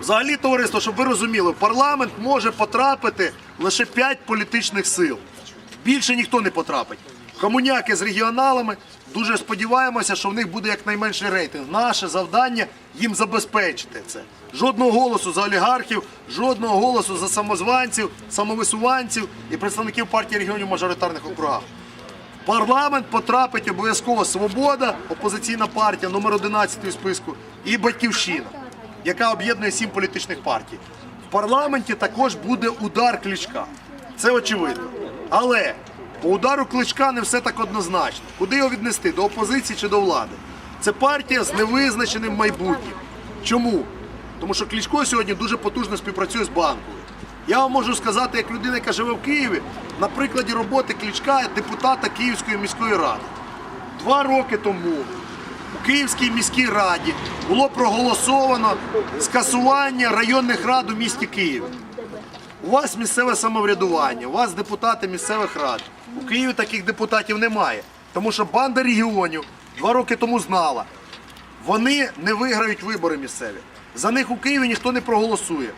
Взагалі, товариство, щоб ви розуміли, в парламент може потрапити лише 5 політичних сил. Більше ніхто не потрапить. Комуняки з регіоналами дуже сподіваємося, що в них буде якнайменший рейтинг. Наше завдання їм забезпечити це. Жодного голосу за олігархів, жодного голосу за самозванців, самовисуванців і представників партії регіонів мажоритарних округах. Парламент потрапить обов'язково Свобода, опозиційна партія, номер 11 у списку, і Батьківщина, яка об'єднує сім політичних партій. В парламенті також буде удар кличка. Це очевидно. Але по удару кличка не все так однозначно. Куди його віднести? До опозиції чи до влади? Це партія з невизначеним майбутнім. Чому? Тому що Кличко сьогодні дуже потужно співпрацює з банкою. Я вам можу сказати, як людина, яка живе в Києві, на прикладі роботи Кличка депутата Київської міської ради. Два роки тому у Київській міській раді було проголосовано скасування районних рад у місті Києві. У вас місцеве самоврядування, у вас депутати місцевих рад. У Києві таких депутатів немає. Тому що банда регіонів два роки тому знала, вони не виграють вибори місцеві. За них у Києві ніхто не проголосує.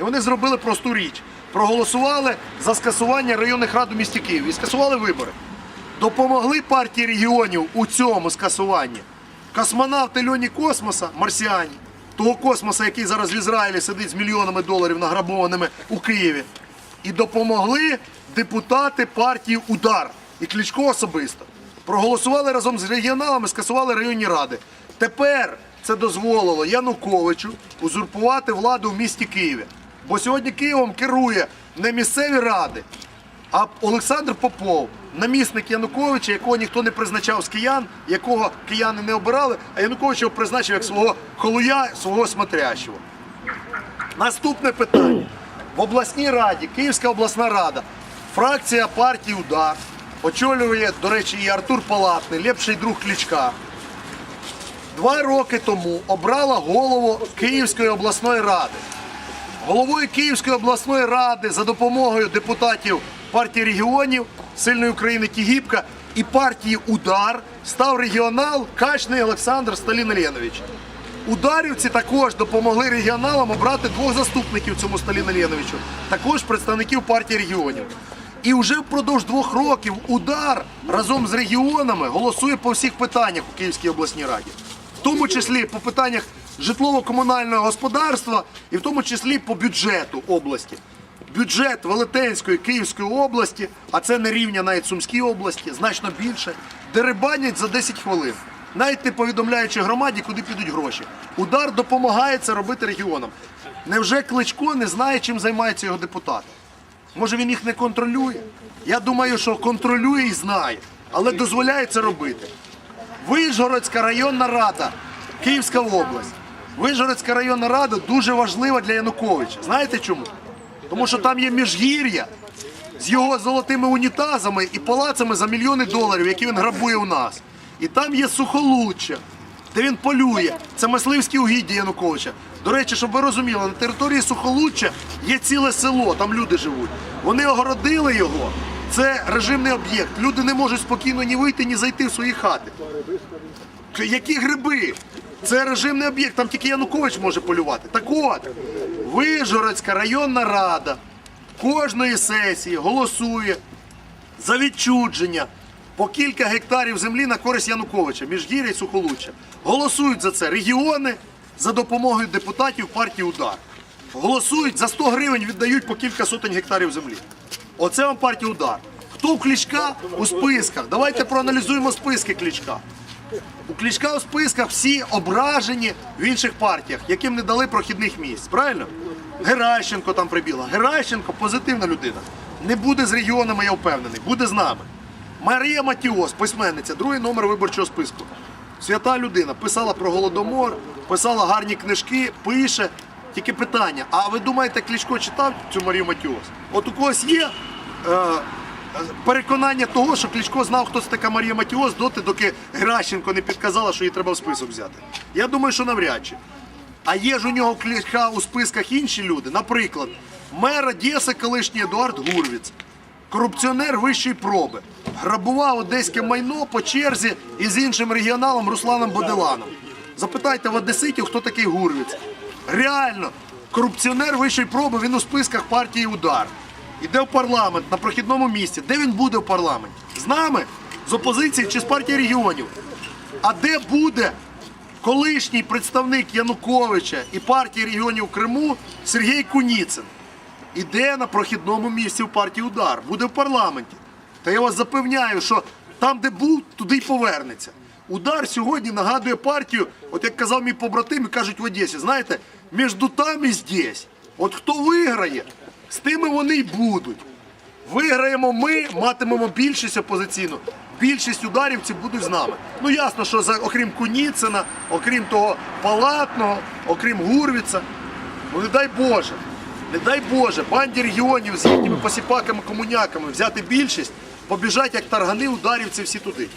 І вони зробили просту річ. Проголосували за скасування районних рад у місті Києві і скасували вибори. Допомогли партії регіонів у цьому скасуванні. Космонавти льоні космоса, марсіані, того космоса, який зараз в Ізраїлі сидить з мільйонами доларів награбованими у Києві. І допомогли депутати партії Удар і Кличко особисто. Проголосували разом з регіоналами, скасували районні ради. Тепер це дозволило Януковичу узурпувати владу в місті Києві. Бо сьогодні Києвом керує не місцеві ради, а Олександр Попов, намісник Януковича, якого ніхто не призначав з киян, якого кияни не обирали, а Янукович призначив як свого холуя, свого смотрящого. Наступне питання. В обласній раді, Київська обласна рада, фракція партії Удар, очолює, до речі, і Артур Палатний, лепший друг Кличка. Два роки тому обрала голову Київської обласної ради. Головою Київської обласної ради за допомогою депутатів партії регіонів Сильної України Тігіпка і партії Удар став регіонал Качний Олександр Сталіноленович. Ударівці також допомогли регіоналам обрати двох заступників цьому Сталіноленовичу, також представників партії регіонів. І вже впродовж двох років удар разом з регіонами голосує по всіх питаннях у Київській обласній раді, в тому числі по питаннях житлово-комунального господарства і в тому числі по бюджету області. Бюджет Велетенської Київської області, а це не рівня навіть Сумській області, значно більше, деребанять за 10 хвилин, навіть не повідомляючи громаді, куди підуть гроші. Удар допомагає це робити регіонам. Невже Кличко не знає, чим займаються його депутати? Може він їх не контролює? Я думаю, що контролює і знає, але дозволяє це робити. Вижгородська районна рада, Київська область. Вижгородська районна рада дуже важлива для Януковича. Знаєте чому? Тому що там є міжгір'я з його золотими унітазами і палацами за мільйони доларів, які він грабує у нас. І там є сухолуччя, де він полює. Це мисливські угіддя Януковича. До речі, щоб ви розуміли, на території Сухолуччя є ціле село, там люди живуть. Вони огородили його. Це режимний об'єкт. Люди не можуть спокійно ні вийти, ні зайти в свої хати. Які гриби? Це режимний об'єкт, там тільки Янукович може полювати. Так от, Вижгородська районна рада кожної сесії голосує за відчудження по кілька гектарів землі на користь Януковича, Міжгір'я і Сухолуччя. Голосують за це регіони за допомогою депутатів партії Удар. Голосують за 100 гривень, віддають по кілька сотень гектарів землі. Оце вам партія Удар. Хто у Кличка у списках? Давайте проаналізуємо списки Кличка. У Кличка у списках всі ображені в інших партіях, яким не дали прохідних місць. Правильно? Геращенко там прибіла. Геращенко позитивна людина. Не буде з регіонами, я впевнений, буде з нами. Марія Матіос, письменниця, другий номер виборчого списку. Свята людина, писала про голодомор, писала гарні книжки, пише. Тільки питання: а ви думаєте, Кличко читав цю Марію Матіос? От у когось є е, переконання того, що Кличко знав, хто це така Марія Матіос, доти, доки Геращенко не підказала, що її треба в список взяти. Я думаю, що навряд чи. А є ж у нього Кличка у списках інші люди. Наприклад, мер Одеси колишній Едуард Гурвіц, корупціонер вищої проби, грабував одеське майно по черзі із іншим регіоналом Русланом Боделаном. Запитайте в Одеситів, хто такий Гурвіц. Реально, корупціонер вищої проби, він у списках партії Удар. Іде в парламент на прохідному місці. Де він буде в парламенті? З нами? З опозиції чи з партії регіонів? А де буде колишній представник Януковича і партії регіонів в Криму Сергій Куніцин? Іде на прохідному місці в партії Удар, буде в парламенті. Та я вас запевняю, що там, де був, туди й повернеться. Удар сьогодні нагадує партію, от як казав мій побратим, кажуть в Одесі, знаєте, між там і здесь. От хто виграє, з тими вони й будуть. Виграємо ми, матимемо більшість опозиційну. Більшість ударівців будуть з нами. Ну ясно, що за окрім Куніцина, окрім того Палатного, окрім Гурвіца, ну не дай Боже, не дай Боже, банді регіонів з їхніми посіпаками, комуняками взяти більшість, побіжать як таргани ударівці всі туди.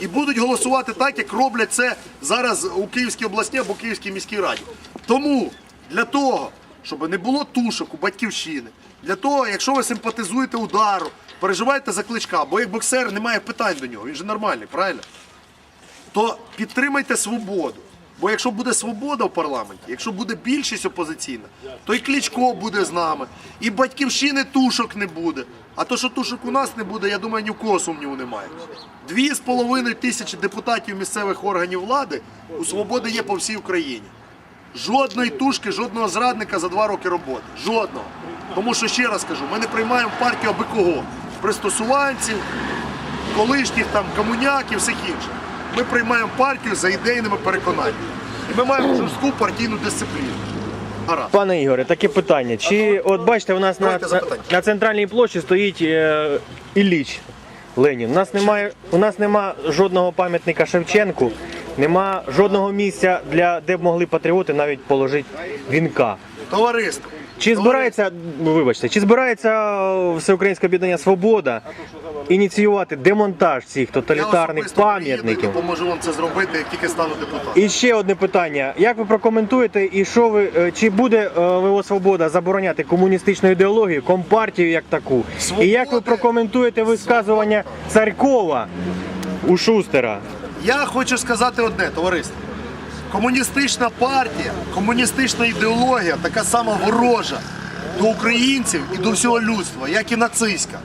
І будуть голосувати так, як роблять це зараз у Київській обласній або Київській міській раді. Тому для того, щоб не було тушок у батьківщини, для того, якщо ви симпатизуєте удару, переживаєте за кличка, бо як боксер немає питань до нього, він же нормальний, правильно? То підтримайте свободу. Бо якщо буде свобода в парламенті, якщо буде більшість опозиційна, то і Кличко буде з нами, і батьківщини тушок не буде. А то, що тушок у нас не буде, я думаю, ні в кого сумніву немає. Дві з половиною тисячі депутатів місцевих органів влади у свободи є по всій Україні. Жодної тушки, жодного зрадника за два роки роботи. Жодного. Тому що ще раз кажу, ми не приймаємо в партію аби кого. Пристосуванців, колишніх там комуняків, всіх інших. Ми приймаємо партію за ідейними переконаннями. І ми маємо жорстку партійну дисципліну. Гаразд. Пане Ігоре, таке питання. Чи от бачите, у нас на, Давайте на, запитання. на центральній площі стоїть е, Ілліч Ленін. У нас немає, у нас нема жодного пам'ятника Шевченку, нема жодного місця для де б могли патріоти навіть положити вінка. Товариство. Чи збирається, вибачте, чи збирається Всеукраїнське об'єднання Свобода ініціювати демонтаж цих тоталітарних пам'ятників? допоможу вам це зробити, як тільки стану депутатом. І ще одне питання. Як ви прокоментуєте, і що ви е, чи буде е, ВО Свобода забороняти комуністичну ідеологію, компартію як таку? І як ви прокоментуєте висказування Царькова у Шустера? Я хочу сказати одне, товариство. Комуністична партія, комуністична ідеологія така сама ворожа до українців і до всього людства, як і нацистська.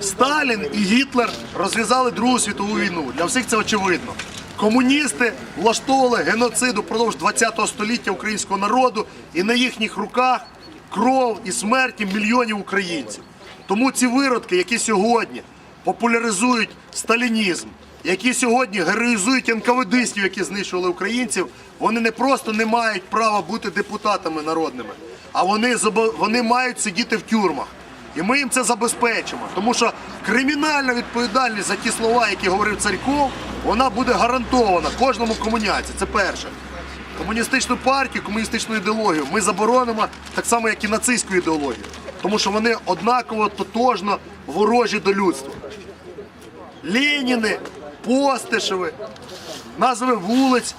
Сталін і Гітлер розв'язали Другу світову війну. Для всіх це очевидно. Комуністи влаштовували геноцид упродовж ХХ століття українського народу, і на їхніх руках кров і смерті мільйонів українців. Тому ці виродки, які сьогодні популяризують сталінізм, які сьогодні героїзують НКВДистів, які знищували українців, вони не просто не мають права бути депутатами народними, а вони, вони мають сидіти в тюрмах. І ми їм це забезпечимо, тому що кримінальна відповідальність за ті слова, які говорив Царьков, вона буде гарантована кожному комуняці. Це перше. Комуністичну партію, комуністичну ідеологію ми заборонимо так само, як і нацистську ідеологію, тому що вони однаково тотожно ворожі до людства. Леніни, Постишеви, назви вулиць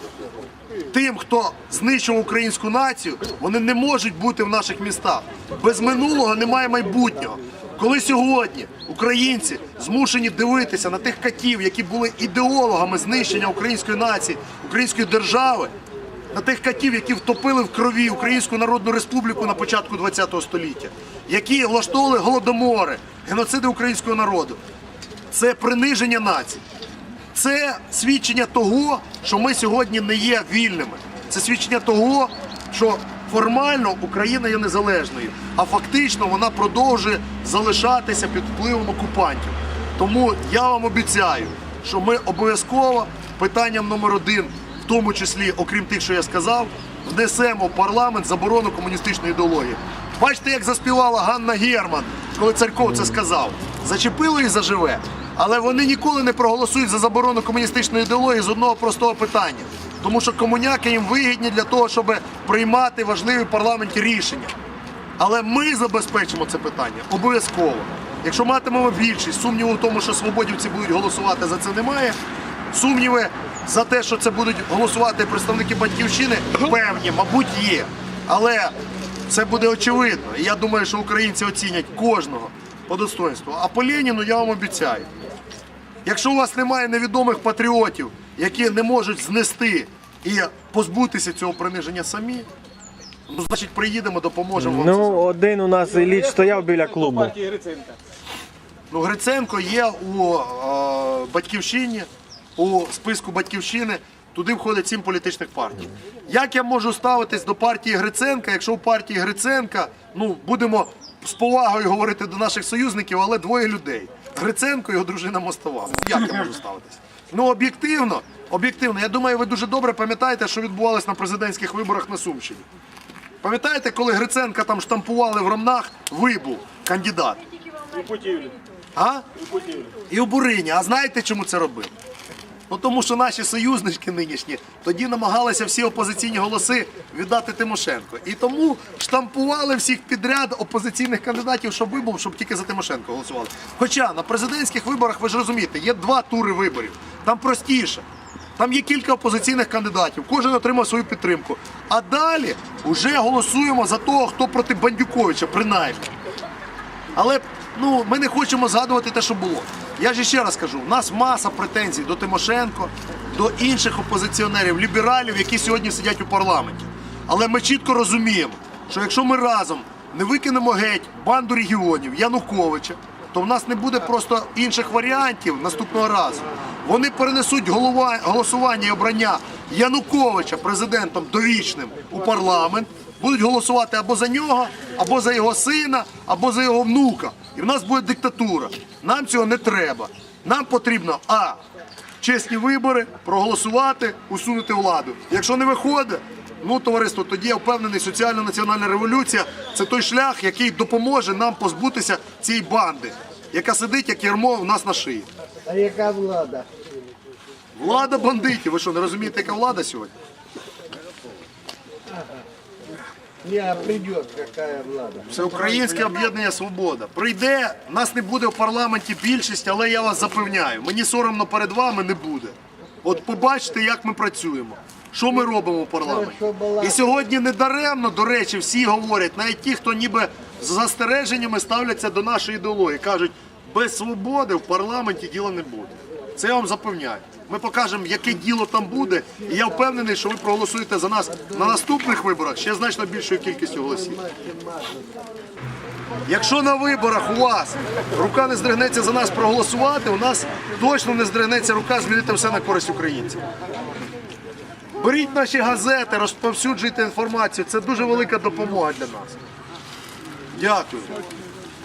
тим, хто знищив українську націю, вони не можуть бути в наших містах. Без минулого немає майбутнього. Коли сьогодні українці змушені дивитися на тих катів, які були ідеологами знищення української нації, української держави, на тих катів, які втопили в крові Українську Народну Республіку на початку ХХ століття, які влаштовували голодомори, геноциди українського народу, це приниження нації. Це свідчення того, що ми сьогодні не є вільними. Це свідчення того, що формально Україна є незалежною, а фактично вона продовжує залишатися під впливом окупантів. Тому я вам обіцяю, що ми обов'язково питанням номер один, в тому числі, окрім тих, що я сказав, внесемо в парламент заборону комуністичної ідеології. Бачите, як заспівала Ганна Герман, коли Царьков це сказав. Зачепило і заживе. Але вони ніколи не проголосують за заборону комуністичної ідеології з одного простого питання. Тому що комуняки їм вигідні для того, щоб приймати важливі в парламенті рішення. Але ми забезпечимо це питання обов'язково. Якщо матимемо більшість, сумніву в тому, що свободівці будуть голосувати за це немає. Сумніви за те, що це будуть голосувати представники батьківщини, певні, мабуть, є. Але це буде очевидно. І я думаю, що українці оцінять кожного по достоинству. А по Леніну я вам обіцяю. Якщо у вас немає невідомих патріотів, які не можуть знести і позбутися цього приниження самі, Ну, значить, приїдемо, допоможемо вам. Ну, один у нас Ілліч стояв біля клубу. Ну, Гриценко є у е, батьківщині, у списку батьківщини. Туди входить сім політичних партій. Як я можу ставитись до партії Гриценка, якщо у партії Гриценка, ну будемо з повагою говорити до наших союзників, але двоє людей: Гриценко і його дружина Мостова. Як я можу ставитися? Ну об'єктивно, об'єктивно, я думаю, ви дуже добре пам'ятаєте, що відбувалось на президентських виборах на Сумщині. Пам'ятаєте, коли Гриценка там штампували в Ромнах, вибув кандидат? А? І у Бурині. А знаєте, чому це робили? Ну тому що наші союзнички нинішні тоді намагалися всі опозиційні голоси віддати Тимошенко. І тому штампували всіх підряд опозиційних кандидатів, щоб вибув, щоб тільки за Тимошенко голосували. Хоча на президентських виборах, ви ж розумієте, є два тури виборів. Там простіше. Там є кілька опозиційних кандидатів, кожен отримав свою підтримку. А далі вже голосуємо за того, хто проти Бандюковича, принаймні. Але ну, ми не хочемо згадувати те, що було. Я ж ще раз кажу: у нас маса претензій до Тимошенко, до інших опозиціонерів, лібералів, які сьогодні сидять у парламенті. Але ми чітко розуміємо, що якщо ми разом не викинемо геть банду регіонів Януковича, то в нас не буде просто інших варіантів наступного разу. Вони перенесуть голова- голосування і обрання Януковича президентом довічним у парламент будуть голосувати або за нього, або за його сина, або за його внука. І в нас буде диктатура. Нам цього не треба. Нам потрібно а. Чесні вибори, проголосувати, усунути владу. Якщо не виходить, ну товариство, тоді я впевнений, соціально-національна революція це той шлях, який допоможе нам позбутися цієї банди, яка сидить як ярмо в нас на шиї. А яка влада? Влада бандитів. Ви що, не розумієте, яка влада сьогодні? Не, а придет какая влада? Всеукраїнське об'єднання Свобода. Прийде, нас не буде в парламенті більшість, але я вас запевняю, мені соромно перед вами не буде. От побачите, як ми працюємо. Що ми робимо в парламенті? І сьогодні не даремно, до речі, всі говорять, навіть ті, хто ніби з застереженнями ставляться до нашої ідеології, кажуть, без свободи в парламенті діла не буде. Це я вам запевняю. Ми покажемо, яке діло там буде, і я впевнений, що ви проголосуєте за нас на наступних виборах ще значно більшою кількістю голосів. Якщо на виборах у вас рука не здригнеться за нас проголосувати, у нас точно не здригнеться рука змінити все на користь українців. Беріть наші газети, розповсюджуйте інформацію. Це дуже велика допомога для нас. Дякую.